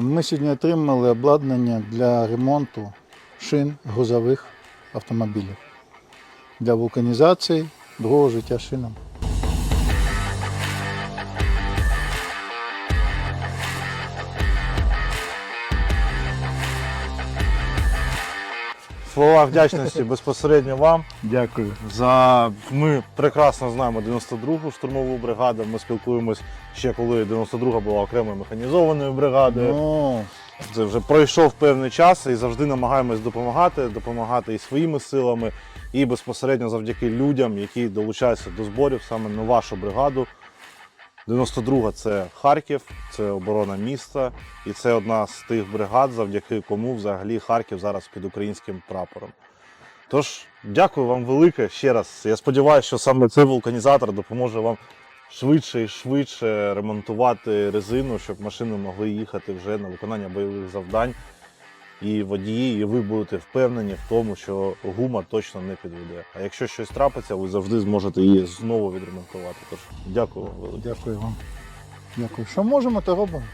Ми сьогодні отримали обладнання для ремонту шин грузових автомобілів для вулканізації другого життя шинам. Слова вдячності безпосередньо вам. Дякую. За ми прекрасно знаємо 92-гу штурмову бригаду. Ми спілкуємось ще коли 92-га була окремою механізованою бригадою. Ну, Це вже пройшов певний час і завжди намагаємось допомагати, допомагати і своїми силами, і безпосередньо завдяки людям, які долучаються до зборів саме на вашу бригаду. 92-га це Харків, це оборона міста, і це одна з тих бригад, завдяки кому взагалі Харків зараз під українським прапором. Тож, дякую вам велике ще раз. Я сподіваюся, що саме цей вулканізатор допоможе вам швидше і швидше ремонтувати резину, щоб машини могли їхати вже на виконання бойових завдань. І водії, і ви будете впевнені в тому, що гума точно не підведе. А якщо щось трапиться, ви завжди зможете її знову відремонтувати. Тож дякую вам дякую вам. Дякую. Що можемо, то робимо.